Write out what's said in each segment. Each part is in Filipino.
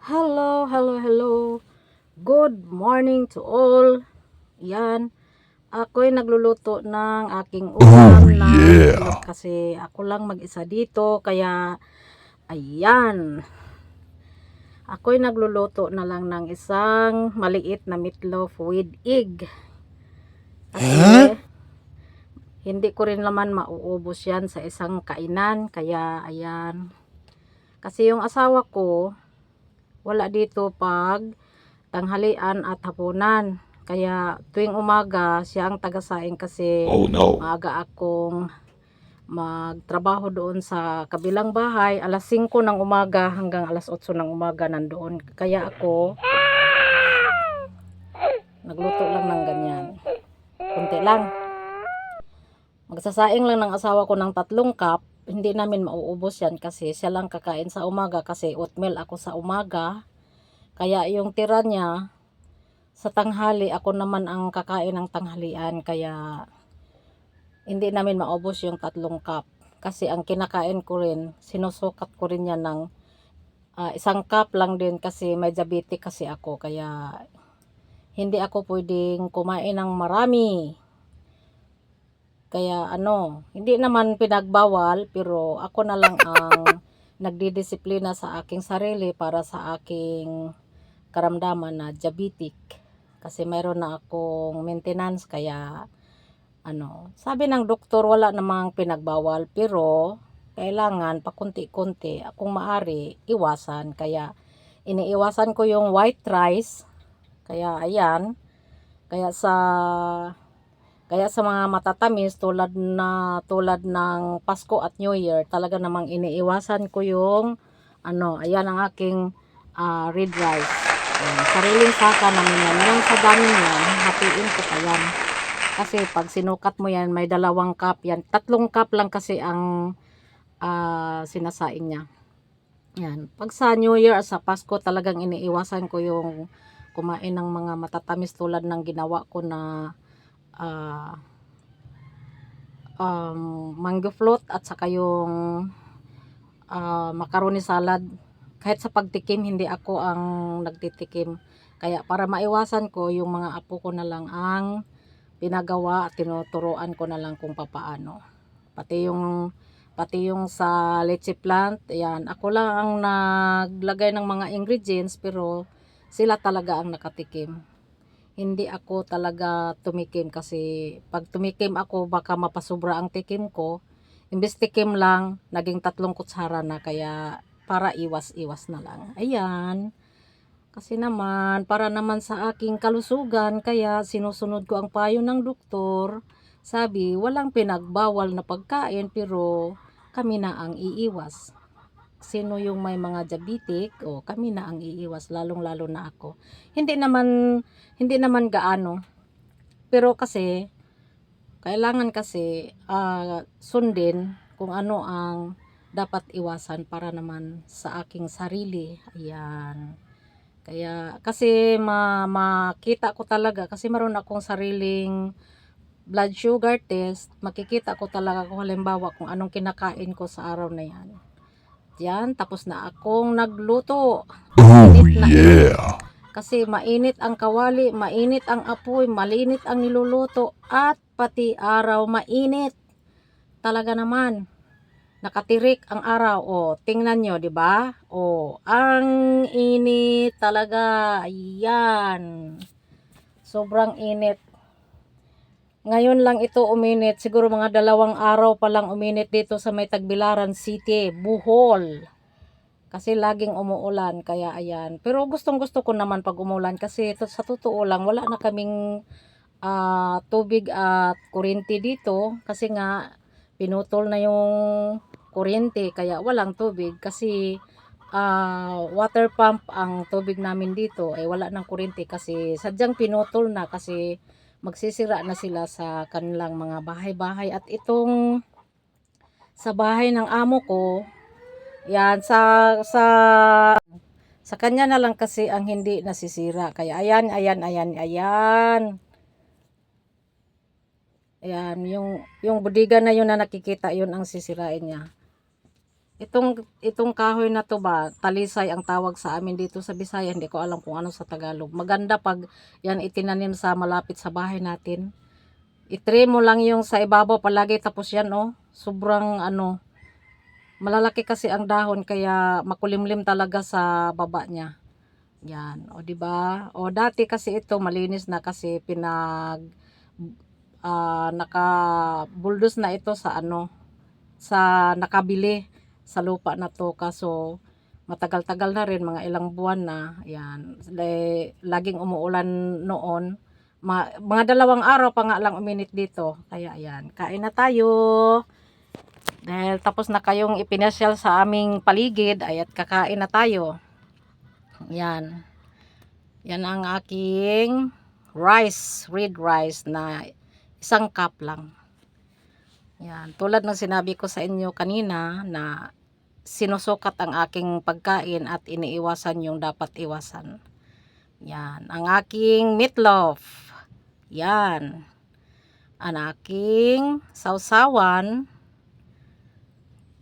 Hello, hello, hello. Good morning to all. Yan. Ako'y nagluluto ng aking ulam na yeah. itlog kasi ako lang mag-isa dito kaya ayan. Ako'y nagluluto na lang ng isang maliit na meatloaf with egg. Kasi hindi ko rin naman mauubos yan sa isang kainan kaya ayan. Kasi yung asawa ko wala dito pag tanghalian at hapunan. Kaya tuwing umaga, siya ang tagasaing kasi Oh no. maaga akong magtrabaho doon sa kabilang bahay. Alas 5 ng umaga hanggang alas 8 ng umaga nandoon. Kaya ako, nagluto lang ng ganyan. Kunti lang. Magsasaing lang ng asawa ko ng tatlong cup. Hindi namin mauubos yan kasi siya lang kakain sa umaga kasi oatmeal ako sa umaga. Kaya yung tira niya, sa tanghali, ako naman ang kakain ng tanghalian. Kaya hindi namin maubos yung tatlong cup. Kasi ang kinakain ko rin, sinusukat ko rin yan ng ah, isang cup lang din kasi may diabetic kasi ako. Kaya hindi ako pwedeng kumain ng marami. Kaya ano, hindi naman pinagbawal pero ako na lang ang nagdidisiplina sa aking sarili para sa aking karamdaman na diabetic. Kasi mayroon na akong maintenance kaya ano, sabi ng doktor wala namang pinagbawal pero kailangan pakunti-kunti kung maari iwasan. Kaya iniiwasan ko yung white rice. Kaya ayan. Kaya sa kaya sa mga matatamis tulad na tulad ng Pasko at New Year, talaga namang iniiwasan ko yung ano, ayan ang aking ah, red rice. Ayan, sariling saka namin yan. Yung sa dami niyan, hatiin ko pa yan. Kasi pag sinukat mo yan, may dalawang cup yan. Tatlong cup lang kasi ang ah, sinasaing niya. Yan. Pag sa New Year at sa Pasko, talagang iniiwasan ko yung kumain ng mga matatamis tulad ng ginawa ko na ah um, mango float at saka yung ah, macaroni salad. Kahit sa pagtikim, hindi ako ang nagtitikim. Kaya para maiwasan ko, yung mga apo ko na lang ang pinagawa at tinuturuan ko na lang kung papaano. Pati yung pati yung sa leche plant, yan, ako lang ang naglagay ng mga ingredients pero sila talaga ang nakatikim hindi ako talaga tumikim kasi pag tumikim ako baka mapasubra ang tikim ko. Imbes tikim lang, naging tatlong kutsara na kaya para iwas-iwas na lang. Ayan. Kasi naman, para naman sa aking kalusugan, kaya sinusunod ko ang payo ng doktor. Sabi, walang pinagbawal na pagkain pero kami na ang iiwas. Sino yung may mga diabetic, o kami na ang iiwas, lalong-lalo na ako. Hindi naman hindi naman gaano. Pero kasi, kailangan kasi ah, sundin kung ano ang dapat iwasan para naman sa aking sarili. Ayan. Kaya, kasi ma makita ko talaga, kasi meron akong sariling blood sugar test, makikita ko talaga kung halimbawa kung anong kinakain ko sa araw na yan. Yan, tapos na akong nagluto. Oh na yeah. kasi mainit ang kawali, mainit ang apoy, malinit ang niluluto, at pati araw mainit. Talaga naman. Nakatirik ang araw. O, tingnan nyo, di ba? O, ang init talaga. Ayan. Sobrang init. Ngayon lang ito uminit. Siguro mga dalawang araw pa lang uminit dito sa may Tagbilaran City, Bohol. Kasi laging umuulan, kaya ayan. Pero gustong gusto ko naman pag umulan kasi to, sa totoo lang, wala na kaming ah, tubig at kuryente dito. Kasi nga, pinutol na yung kuryente, kaya walang tubig. Kasi ah, water pump ang tubig namin dito, ay wala ng kuryente kasi sadyang pinutol na kasi magsisira na sila sa kanilang mga bahay-bahay. At itong sa bahay ng amo ko, yan, sa, sa, sa kanya na lang kasi ang hindi nasisira. Kaya ayan, ayan, ayan, ayan. Ayan, yung, yung budiga na yun na nakikita, yun ang sisirain niya. Itong itong kahoy na to ba, talisay ang tawag sa amin dito sa Bisaya, hindi ko alam kung ano sa Tagalog. Maganda pag yan itinanim sa malapit sa bahay natin. Itry mo lang yung sa ibabaw palagi tapos yan oh, sobrang ano, malalaki kasi ang dahon kaya makulimlim talaga sa baba niya. Yan, o di ba? O dati kasi ito malinis na kasi pinag ah naka bulldoze na ito sa ano sa nakabili sa lupa na to. Kaso matagal-tagal na rin mga ilang buwan na. Yan laging umuulan noon. Ma- mga dalawang araw pa nga lang uminit dito. Kaya yan kain na tayo. Dahil tapos na kayong ipinasyal sa aming paligid ay at kakain na tayo. Yan yan ang aking rice red rice na isang cup lang. Yan, tulad ng sinabi ko sa inyo kanina na sinusukat ang aking pagkain at iniiwasan yung dapat iwasan. Yan, ang aking meatloaf. Yan. Ang aking sausawan.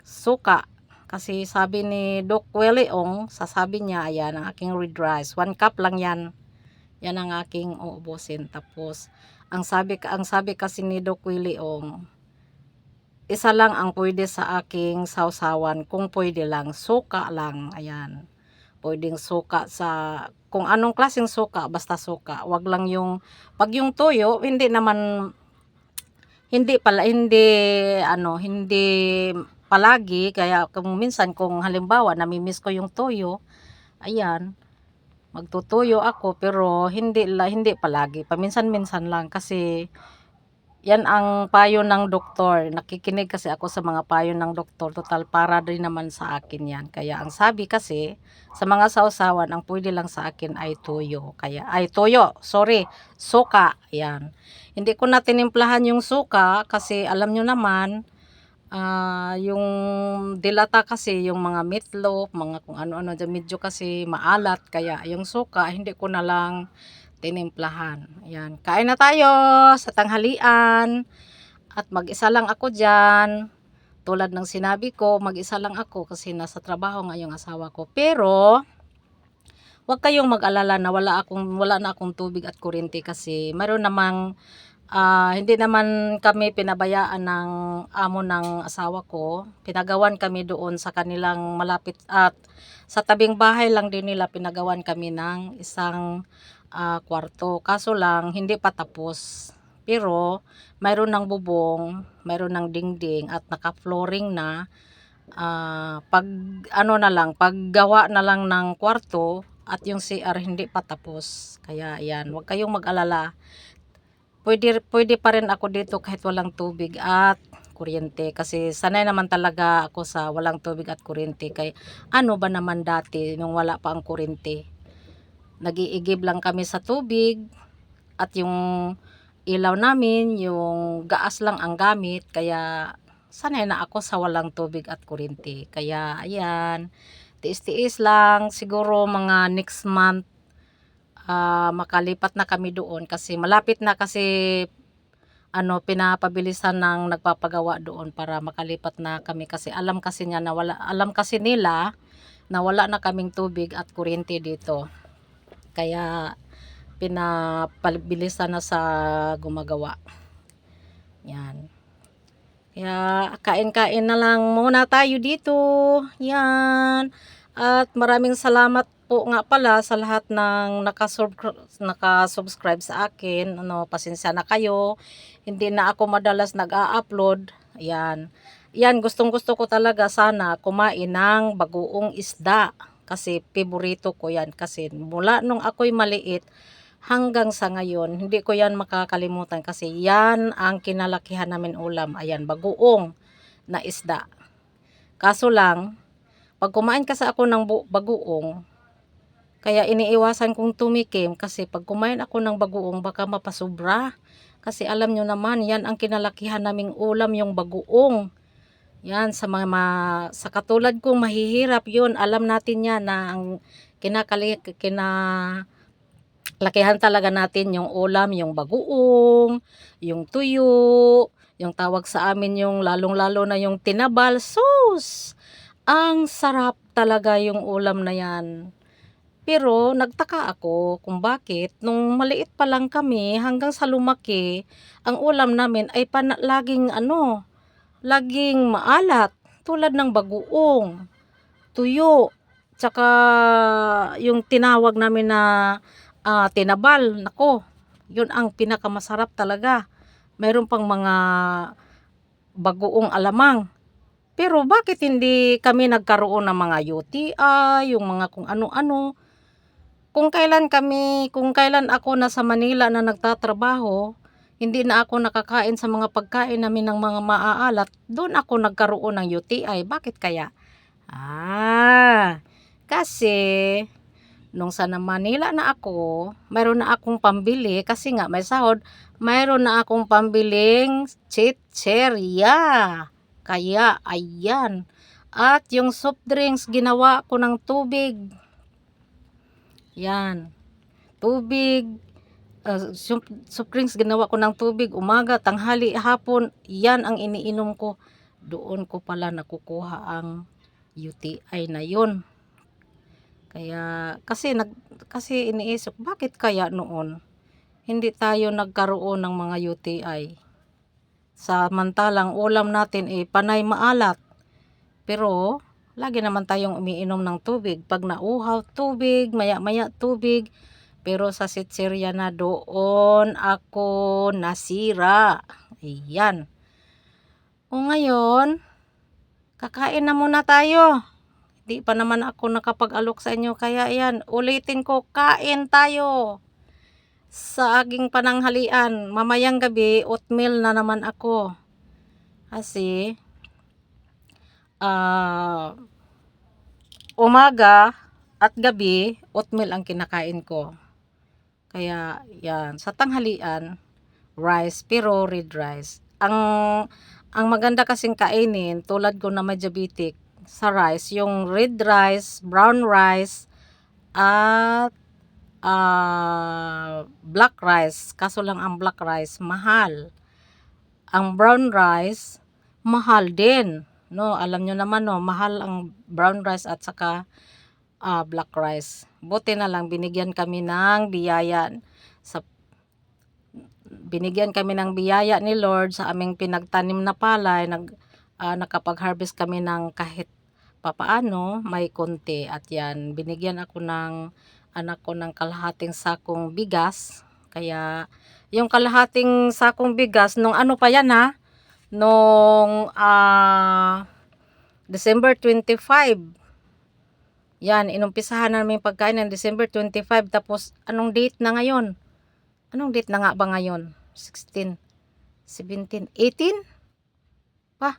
Suka. Kasi sabi ni Doc Weleong, sasabi niya, ayan, ang aking red rice. One cup lang yan. Yan ang aking uubusin. Tapos, ang sabi, ang sabi kasi ni Doc Weleong, isa lang ang pwede sa aking sausawan kung pwede lang suka lang ayan. Pwedeng suka sa kung anong klaseng suka basta suka. Wag lang yung pag yung toyo hindi naman hindi pala hindi ano hindi palagi. Kaya kung minsan kung halimbawa namimiss ko yung toyo ayan magtutuyo ako pero hindi la hindi palagi. Paminsan-minsan lang kasi yan ang payo ng doktor. Nakikinig kasi ako sa mga payo ng doktor. Total para din naman sa akin yan. Kaya ang sabi kasi, sa mga sausawan, ang pwede lang sa akin ay tuyo. Kaya, ay tuyo, sorry, suka. Yan. Hindi ko na tinimplahan yung suka kasi alam nyo naman, ah yung dilata kasi, yung mga meatloaf, mga kung ano-ano, medyo kasi maalat. Kaya yung suka, hindi ko na lang tinimplahan. Ayan. Kain na tayo sa tanghalian. At mag-isa lang ako dyan. Tulad ng sinabi ko, mag-isa lang ako kasi nasa trabaho nga yung asawa ko. Pero, wag kayong mag-alala na wala, akong, wala na akong tubig at kuryente kasi mayroon namang ah, hindi naman kami pinabayaan ng amo ng asawa ko. Pinagawan kami doon sa kanilang malapit at sa tabing bahay lang din nila pinagawan kami ng isang ah, kwarto. Kaso lang, hindi pa tapos. Pero, mayroon ng bubong, mayroon ng dingding at naka-flooring na. Ah, pag ano na lang, paggawa na lang ng kwarto at yung CR hindi pa tapos. Kaya yan, huwag kayong mag-alala. Pwede, pwede pa rin ako dito kahit walang tubig at kuryente kasi sanay naman talaga ako sa walang tubig at kuryente kay ano ba naman dati nung wala pa ang kuryente nagiigib lang kami sa tubig at yung ilaw namin, yung gaas lang ang gamit, kaya sanay na ako sa walang tubig at kuryente. Kaya ayan, tiis-tiis lang, siguro mga next month ah, makalipat na kami doon kasi malapit na kasi ano pinapabilisan ng nagpapagawa doon para makalipat na kami kasi alam kasi niya na wala alam kasi nila na wala na kaming tubig at kuryente dito. Kaya pinapabilisan na sa gumagawa. Yan. Kaya kain-kain na lang muna tayo dito. Yan. At maraming salamat po nga pala sa lahat ng nakasubscribe, sa akin. Ano, pasensya na kayo. Hindi na ako madalas nag-a-upload. Yan. Yan, gustong gusto ko talaga sana kumain ng bagoong isda kasi paborito ko yan. Kasi mula nung ako'y maliit hanggang sa ngayon hindi ko yan makakalimutan. Kasi yan ang kinalakihan namin ulam. Ayan bagoong na isda. Kaso lang pag kumain kasi ako ng bagoong kaya iniiwasan kong tumikim kasi pag kumain ako ng bagoong baka mapasubra kasi alam nyo naman yan ang kinalakihan naming ulam yung bagoong yan, sa mga sa katulad kong mahihirap yun, alam natin yan na ang kinakali, kina, lakihan talaga natin yung ulam, yung bagoong, yung tuyo, yung tawag sa amin yung lalong-lalo na yung tinabal, sus! Ang sarap talaga yung ulam na yan. Pero nagtaka ako kung bakit nung maliit pa lang kami hanggang sa lumaki, ang ulam namin ay pana- laging ano, laging maalat tulad ng bagoong, tuyo, tsaka yung tinawag namin na ah, tinabal, nako, yun ang pinakamasarap talaga. Mayroon pang mga bagoong alamang. Pero bakit hindi kami nagkaroon ng mga UTI, yung mga kung ano-ano. Kung kailan kami, kung kailan ako nasa Manila na nagtatrabaho, hindi na ako nakakain sa mga pagkain namin ng mga maaalat, doon ako nagkaroon ng UTI. Bakit kaya? Ah, kasi nung sa Manila na ako, mayroon na akong pambili kasi nga may sahod, mayroon na akong pambiling chicherya. Kaya, ayan. At yung soft drinks, ginawa ko ng tubig. Yan. Tubig. Uh, soft, soft drinks, ginawa ko ng tubig. Umaga, tanghali, hapon. Yan ang iniinom ko. Doon ko pala nakukuha ang UTI na yun. Kaya, kasi, nag, kasi iniisip, bakit kaya noon? Hindi tayo nagkaroon ng mga UTI samantalang ulam natin ay panay maalat. Pero, lagi naman tayong umiinom ng tubig. Pag nauhaw tubig, maya-maya tubig. Pero sa sitserya na doon ako nasira. Ayan. O ngayon, kakain na muna tayo. Di pa naman ako nakapag-alok sa inyo. Kaya yan, ulitin ko, kain tayo sa aking pananghalian. Mamayang gabi, oatmeal na naman ako. Kasi, ah, umaga at gabi, oatmeal ang kinakain ko. Kaya, yan. Sa tanghalian, rice, pero red rice. Ang, ang maganda kasing kainin, tulad ko na may diabetic, sa rice, yung red rice, brown rice, at ah, black rice. Kaso lang ang black rice mahal. Ang brown rice mahal din. No, alam nyo naman no, mahal ang brown rice at saka ah, black rice. Buti na lang binigyan kami ng biyaya sa binigyan kami ng biyaya ni Lord sa aming pinagtanim na palay, nag ah, nakapag-harvest kami ng kahit papaano, may konti at yan binigyan ako ng anak ko ng kalahating sakong bigas. Kaya, yung kalahating sakong bigas, nung ano pa yan ha? Nung ah, December 25. Yan, inumpisahan namin pagkain ng December 25. Tapos, anong date na ngayon? Anong date na nga ba ngayon? 16, 17, 18? Pa?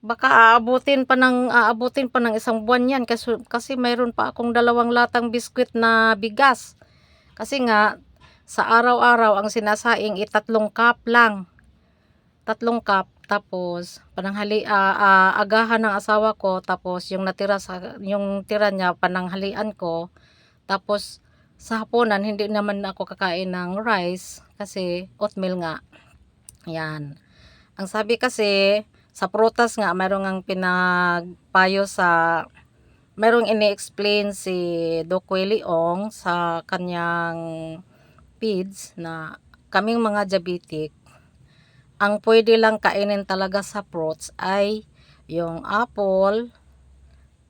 baka aabutin pa ng aabutin pa ng isang buwan yan kasi, kasi mayroon pa akong dalawang latang biskwit na bigas. Kasi nga sa araw-araw ang sinasaing ay tatlong cup lang. Tatlong cup tapos pananghali uh, uh, agahan ng asawa ko tapos yung natira sa yung tira niya pananghalian ko tapos sa hapunan hindi naman ako kakain ng rice kasi oatmeal nga. Yan. Ang sabi kasi sa prutas nga mayroong ang pinagpayo sa mayroong ini-explain si Doc Leong sa kanyang feeds na kaming mga diabetic ang pwede lang kainin talaga sa fruits ay yung apple,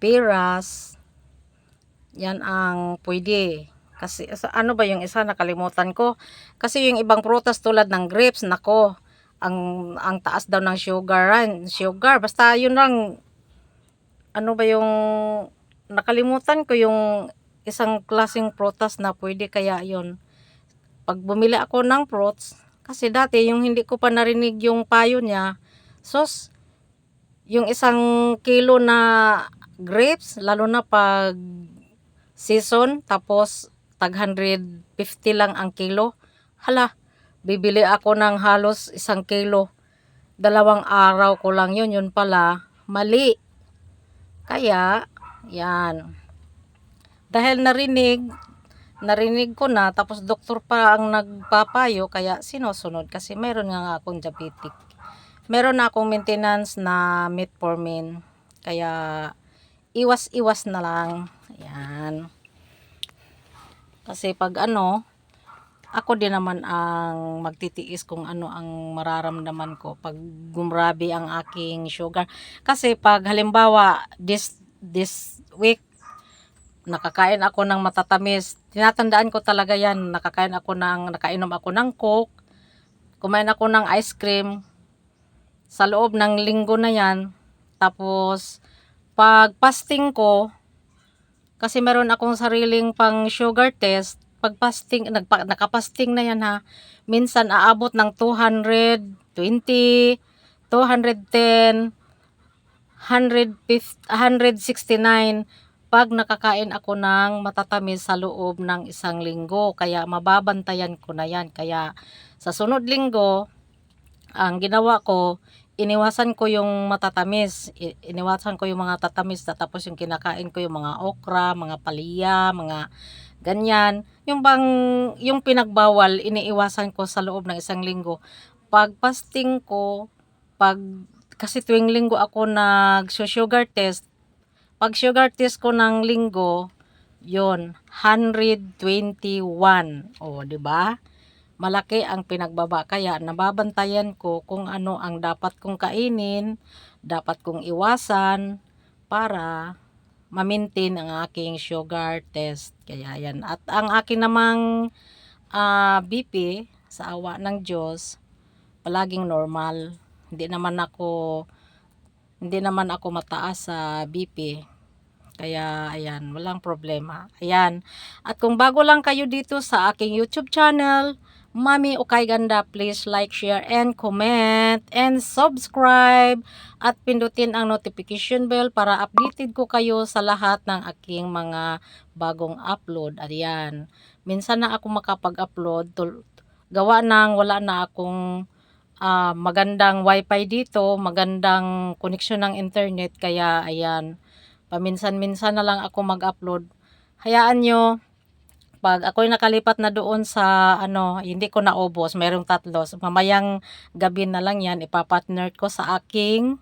peras, yan ang pwede. Kasi ano ba yung isa nakalimutan ko? Kasi yung ibang prutas tulad ng grapes, nako, ang ang taas daw ng sugar sugar basta yun lang ano ba yung nakalimutan ko yung isang klaseng prutas na pwede kaya yun pag bumili ako ng fruits kasi dati yung hindi ko pa narinig yung payo niya sos yung isang kilo na grapes lalo na pag season tapos tag 150 lang ang kilo hala bibili ako ng halos isang kilo. Dalawang araw ko lang yun, yun pala, mali. Kaya, yan. Dahil narinig, narinig ko na, tapos doktor pa ang nagpapayo, kaya sinusunod kasi meron nga akong diabetic. Meron na akong maintenance na metformin. Kaya iwas-iwas na lang. Ayan. Kasi pag ano, ako din naman ang magtitiis kung ano ang mararamdaman ko pag gumrabi ang aking sugar. Kasi pag halimbawa this this week nakakain ako ng matatamis, tinatandaan ko talaga yan, nakakain ako ng nakainom ako ng coke, kumain ako ng ice cream. Sa loob ng linggo na yan. Tapos pag fasting ko kasi meron akong sariling pang sugar test, pag fasting, nagpa, nakapasting na yan ha, minsan aabot ng 220, 210, 150, 169 pag nakakain ako ng matatamis sa loob ng isang linggo. Kaya mababantayan ko na yan. Kaya sa sunod linggo, ang ginawa ko, iniwasan ko yung matatamis. Iniwasan ko yung mga tatamis tapos yung kinakain ko yung mga okra, mga palya, mga ganyan. Yung bang, yung pinagbawal, iniiwasan ko sa loob ng isang linggo. Pag fasting ko, pag, kasi tuwing linggo ako nag-sugar test, pag sugar test ko ng linggo, yon 121. O, di ba? Malaki ang pinagbaba. Kaya nababantayan ko kung ano ang dapat kong kainin, dapat kong iwasan para ma-maintain ang aking sugar test. Kaya yan. At ang akin namang ah, BP sa awa ng Diyos, palaging normal. Hindi naman ako hindi naman ako mataas sa BP. Kaya ayan, walang problema. Ayan. At kung bago lang kayo dito sa aking YouTube channel, Mami Ukay Ganda, please like, share, and comment, and subscribe, at pindutin ang notification bell para updated ko kayo sa lahat ng aking mga bagong upload. Ayan. Minsan na ako makapag-upload, gawa ng wala na akong ah, magandang wifi dito, magandang connection ng internet, kaya ayan, paminsan-minsan na lang ako mag-upload. Hayaan nyo, pag ako'y nakalipat na doon sa ano, hindi ko naubos, mayroong tatlo. So, mamayang gabi na lang yan, ipapartner ko sa aking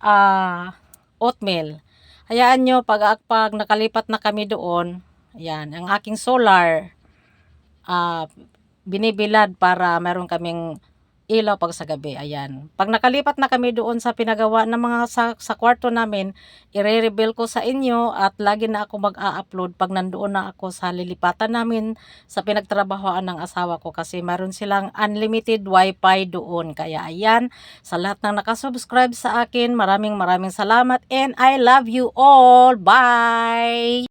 ah, oatmeal. Hayaan nyo, pag, pag nakalipat na kami doon, ayan, ang aking solar, ah, binibilad para meron kaming ilaw pag sa gabi. Ayan. Pag nakalipat na kami doon sa pinagawa ng mga sa, sa kwarto namin, i-reveal ko sa inyo at lagi na ako mag-a-upload pag nandoon na ako sa lilipatan namin sa pinagtrabahoan ng asawa ko kasi meron silang unlimited wifi doon. Kaya ayan, sa lahat ng nakasubscribe sa akin, maraming maraming salamat and I love you all. Bye!